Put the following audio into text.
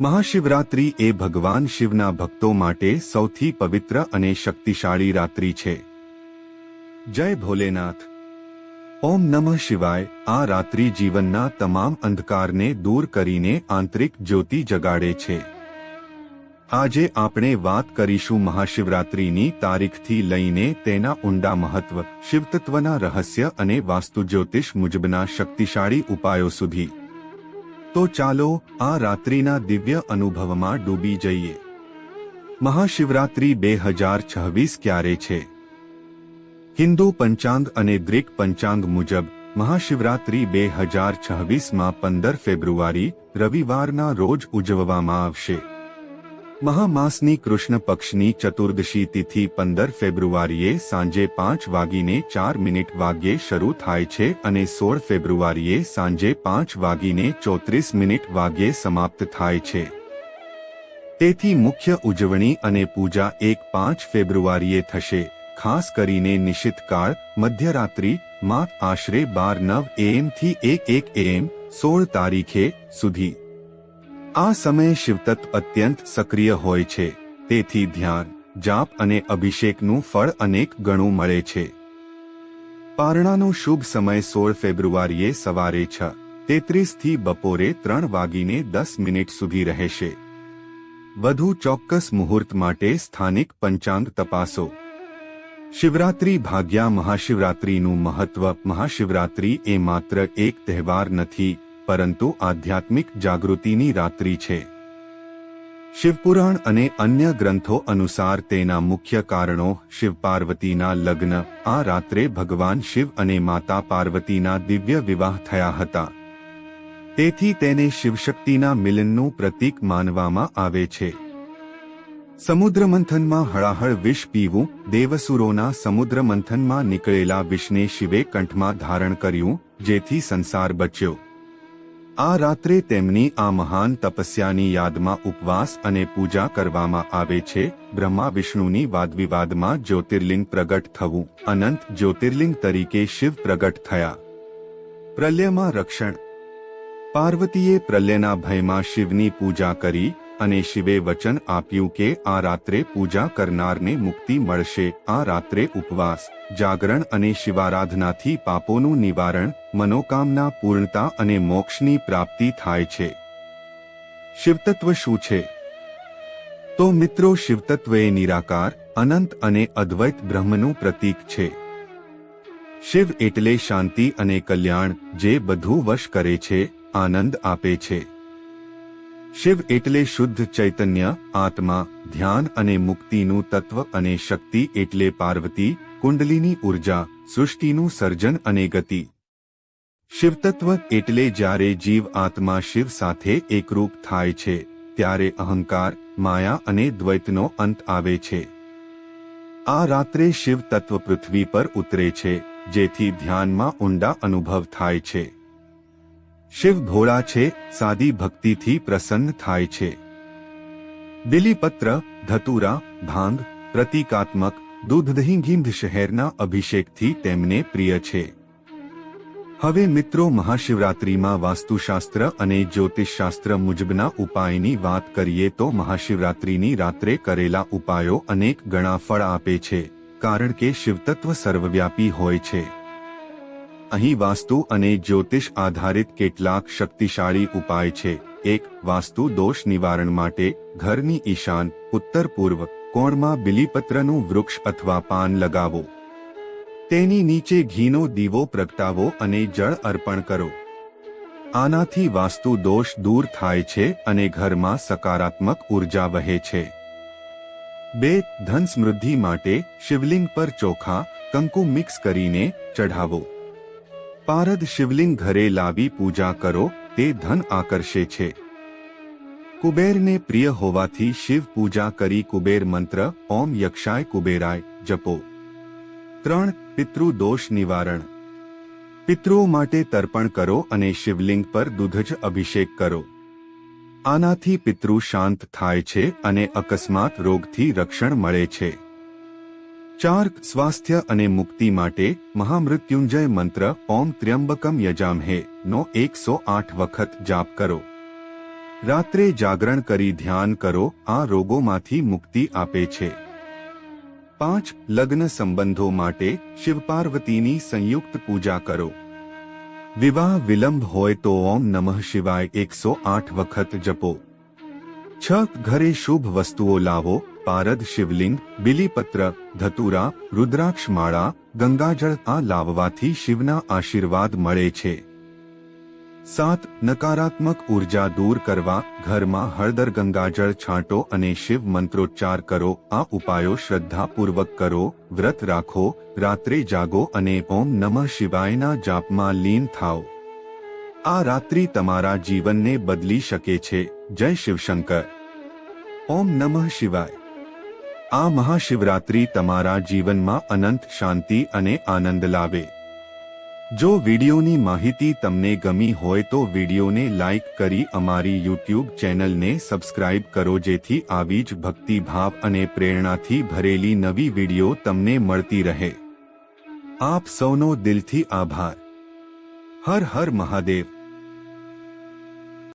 મહાશિવરાત્રિ એ ભગવાન શિવના ભક્તો માટે સૌથી પવિત્ર અને શક્તિશાળી રાત્રિ છે. જય ભોલેનાથ. ઓમ નમઃ શિવાય આ રાત્રિ જીવનના તમામ અંધકારને દૂર કરીને આંતરિક જ્યોતિ જગાડે છે. આજે આપણે વાત કરીશું મહાશિવરાત્રિની તારીખથી લઈને તેના ઊંડા મહત્વ, શિવતત્વના રહસ્ય અને વાસ્તુ જ્યોતિષ મુજબના શક્તિશાળી ઉપાયો સુધી. તો ચાલો આ રાત્રિના દિવ્ય અનુભવમાં ડૂબી જઈએ. મહાશિવરાત્રિ બે હજાર છવ્વીસ ક્યારે છે? હિન્દુ પંચાંગ અને ગ્રીક પંચાંગ મુજબ, મહાશિવરાત્રિ બે હજાર છવ્વીસમાં પંદર ફેબ્રુઆરી રવિવારના રોજ ઉજવવામાં આવશે. મહામાસની કૃષ્ણ પક્ષની ચતુર્દશી તિથિ પંદર ફેબ્રુઆરીએ સાંજે પાંચ વાગીને ચાર મિનિટ વાગ્યે શરૂ થાય છે અને સોળ ફેબ્રુઆરીએ સાંજે પાંચ વાગીને ચોત્રીસ મિનિટ વાગ્યે સમાપ્ત થાય છે. તેથી મુખ્ય ઉજવણી અને પૂજા એક પાંચ ફેબ્રુઆરીએ થશે. ખાસ કરીને નિશ્ચિત કાળ, મધ્યરાત્રિ માત આશરે બાર નવ એએમથી એક એક એએમ, સોળ તારીખે સુધી. આ સમયે શિવતત્વ અત્યંત સક્રિય હોય છે. તેથી ધ્યાન, જાપ અને અભિષેકનું ફળ અનેક ગણું મળે છે. પારણાનો શુભ સમય સોળ ફેબ્રુઆરીએ સવારે છ, તેત્રીસથી બપોરે ત્રણ વાગીને દસ મિનિટ સુધી રહેશે. વધુ ચોક્કસ મુહૂર્ત માટે સ્થાનિક પંચાંગ તપાસો. શિવરાત્રી ભાગ્યા મહાશિવરાત્રીનું મહત્વ, મહાશિવરાત્રી એ માત્ર એક તહેવાર નથી પરંતુ આધ્યાત્મિક જાગૃતિની રાત્રિ છે. શિવપુરાણ અને અન્ય ગ્રંથો અનુસાર તેના મુખ્ય કારણો શિવ પાર્વતીના લગ્ન, આ રાત્રે ભગવાન શિવ અને માતા પાર્વતીના દિવ્ય વિવાહ થયા હતા. તેથી તેને શિવશક્તિના મિલનનું પ્રતીક માનવામાં આવે છે. સમુદ્ર મંથનમાં હળાહળ વિષ પીવું, દેવસુરોના સમુદ્ર મંથનમાં નીકળેલા વિષને શિવે કંઠમાં ધારણ કર્યું, જેથી સંસાર બચ્યો. આ રાત્રે તેમની આ મહાન તપસ્યાની યાદમાં ઉપવાસ અને પૂજા કરવામાં આવે છે, બ્રહ્મા વિષ્ણુની વાદવિવાદમાં જ્યોતિર્લિંગ પ્રગટ થવું, અનંત જ્યોતિર્લિંગ તરીકે શિવ પ્રગટ થયા. પ્રલયમાં રક્ષણ. પાર્વતીએ પ્રલયના ભયમાં શિવની પૂજા કરી અને શિવે વચન આપ્યું કે આ રાત્રે પૂજા કરનારને મુક્તિ મળશે. આ રાત્રે ઉપવાસ, જાગરણ અને શિવારાધનાથી પાપોનું નિવારણ, મનોકામના પૂર્ણતા અને મોક્ષની પ્રાપ્તિ થાય છે. શિવતત્વ શું છે? તો મિત્રો શિવતત્વ એ નિરાકાર, અનંત અને અદ્વૈત બ્રહ્મનું પ્રતીક છે. શિવ એટલે શાંતિ અને કલ્યાણ, જે બધું વશ કરે છે, આનંદ આપે છે. શિવ એટલે શુદ્ધ ચૈતન્ય, આત્મા, ધ્યાન અને મુક્તિનું તત્વ અને શક્તિ એટલે પાર્વતી, કુંડલીની ઊર્જા, સૃષ્ટિનું સર્જન અને ગતિ. શિવતત્વ એટલે જ્યારે જીવ આત્મા શિવ સાથે એકરૂપ થાય છે, ત્યારે અહંકાર, માયા અને દ્વૈતનો અંત આવે છે. આ રાત્રે શિવ તત્વ પૃથ્વી પર ઉતરે છે, જેથી ધ્યાનમાં ઊંડા અનુભવ થાય છે. શિવ ભોળા છે, સાદી ભક્તિથી પ્રસન્ન થાય છે. બિલીપત્ર, ધતુરા, ભાંગ, પ્રતિકાત્મક દૂધ દહીં ગીંધ શહેરના અભિષેકથી તેમને પ્રિય છે. હવે મિત્રો મહાશિવરાત્રિમાં વાસ્તુશાસ્ત્ર અને જ્યોતિષશાસ્ત્ર મુજબના ઉપાયની વાત કરીએ તો મહાશિવરાત્રિની રાત્રે કરેલા ઉપાયો અનેક ગણા ફળ આપે છે, કારણ કે શિવતત્વ સર્વવ્યાપી હોય છે. અહીં વાસ્તુ અને જ્યોતિષ આધારિત કેટલાક શક્તિશાળી ઉપાય છે. એક, વાસ્તુ દોષ નિવારણ માટે ઘરની ઈશાન ઉત્તર પૂર્વ કોણમાં બિલીપત્રનું વૃક્ષ અથવા પાન લગાવો. તેની નીચે ઘીનો દીવો પ્રગટાવો અને જળ અર્પણ કરો. આનાથી વાસ્તુ દોષ દૂર થાય છે અને ઘરમાં સકારાત્મક ઊર્જા વહે છે. બે ધન સમૃદ્ધિ માટે શિવલિંગ પર ચોખા, કંકુ મિક્સ કરીને ચઢાવો. પારદ શિવલિંગ ઘરે લાવી પૂજા કરો, તે ધન આકર્ષે છે. કુબેરને પ્રિય હોવાથી શિવ પૂજા કરી કુબેર મંત્ર, ઓમ યક્ષાય કુબેરાય, જપો. ત્રણ, પિતૃ દોષ નિવારણ. પિતૃઓ માટે તર્પણ કરો અને શિવલિંગ પર દૂધજ અભિષેક કરો. આનાથી પિતૃ શાંત થાય છે અને અકસ્માત રોગથી રક્ષણ મળે છે. ચાર સ્વાસ્થ્ય અને મુક્તિ માટે મહામૃત્યુંજય મંત્ર ઓમ ત્ર્યંબકમ યજામહે નો એકસો આઠ વખત જાપ કરો રાત્રે જાગરણ કરી ધ્યાન કરો આ રોગોમાંથી મુક્તિ આપે છે પાંચ લગ્ન સંબંધો માટે શિવપાર્વતીની સંયુક્ત પૂજા કરો વિવાહ વિલંબ હોય તો ઓમ નમઃ શિવાય એકસો આઠ વખત જપો છ ઘરે શુભ વસ્તુઓ લાવો પારદ શિવલિંગ, બિલીપત્ર, ધતુરા રુદ્રાક્ષ માળા ગંગાજળ આ લાવવાથી શિવના આશીર્વાદ મળે છે. સાત, નકારાત્મક ઊર્જા દૂર કરવા, ઘરમાં હળદર ગંગાજળ છાંટો અને શિવ મંત્રોચ્ચાર કરો, આ ઉપાયો શ્રદ્ધાપૂર્વક કરો, વ્રત રાખો, રાત્રે જાગો અને ઓમ નમઃ શિવાયના જાપમાં લીન થાઓ. આ રાત્રિ તમારા જીવનને બદલી શકે છે. જય શિવશંકર. ઓમ નમઃ શિવાય. આ મહાશિવરાત્રિ તમારા જીવનમાં અનંત શાંતિ અને આનંદ લાવે. જો વિડીયોની માહિતી તમને ગમી હોય તો વિડીયોને લાઇક કરી અમારી યુટ્યુબ ચેનલને સબસ્ક્રાઇબ કરો જેથી આવી જ ભક્તિભાવ અને પ્રેરણાથી ભરેલી નવી વીડિયો તમને મળતી રહે. આપ સૌનો દિલથી આભાર. હર હર મહાદેવ.